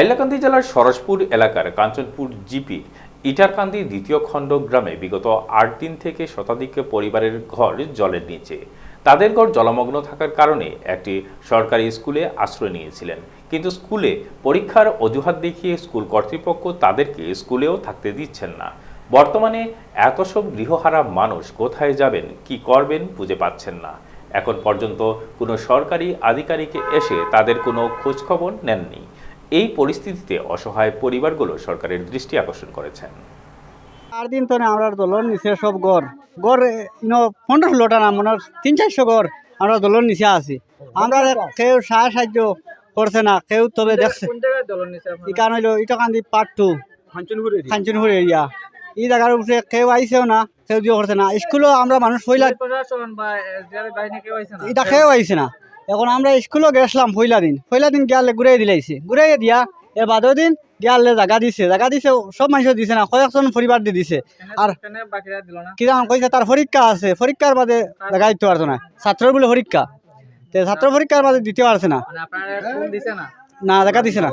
হাইলাকান্দি জেলার সরসপুর এলাকার কাঞ্চনপুর জিপি, ইটারকান্দি দ্বিতীয় খণ্ড গ্রামে বিগত আট দিন থেকে শতাধিক পরিবারের ঘর জলের নিচে। তাদের ঘর জলমগ্ন থাকার কারণে একটি সরকারি স্কুলে আশ্রয় নিয়েছিলেন। কিন্তু স্কুলে পরীক্ষার অজুহাত দেখিয়ে স্কুল কর্তৃপক্ষ তাদেরকে স্কুলেও থাকতে দিচ্ছেন না। বর্তমানে এত সব গৃহহারা মানুষ কোথায় যাবেন, কি করবেন বুঝে পাচ্ছেন না। এখন পর্যন্ত কোনো সরকারি আধিকারিক এসে তাদের কোনো খোঁজখবর নেননি। এই পরিস্থিতিতে অসহায় পরিবারগুলো সরকারের দৃষ্টি আকর্ষণ করেছেন। আর দিন তো না আমরা দলর নিচে সব গড় গড় ইনো পনেরো ষোলোটা না মনে তিন চারশো গড় আমরা দলর নিচে আছি। আমরা কেউ সাহায্য সাহায্য করছে না কেউ তবে দেখছে। কোন জায়গায় দলন নিছে ই কারণ হইল ইটা কান্দি পার্ট টু কাঞ্চনপুরে এরিয়া এই জায়গার উপরে কেউ আইসেও না কেউ দিও করছে না। স্কুলও আমরা মানুষ না? এটা কেউ আইছে না। এখন আমরা স্কুলও গেছিলাম পয়লা দিন পয়লা দিন গিয়ালে ঘুরাই দিলাইছে। ঘুরাই দিয়া এর বাদ দিন গিয়ালে জাগা দিছে। জাগা দিছে সব মানুষ দিছে না কয়েকজন পরিবার দিয়ে দিছে। আর- কেন কইছে তার পরীক্ষা আছে পরীক্ষার বাদে জাগা দিতে পারতো না। ছাত্রর বলে পরীক্ষা। তে ছাত্র পরীক্ষার বাদে দিতে পারছে না। মানে না? জাগা জায়গা দিছে না।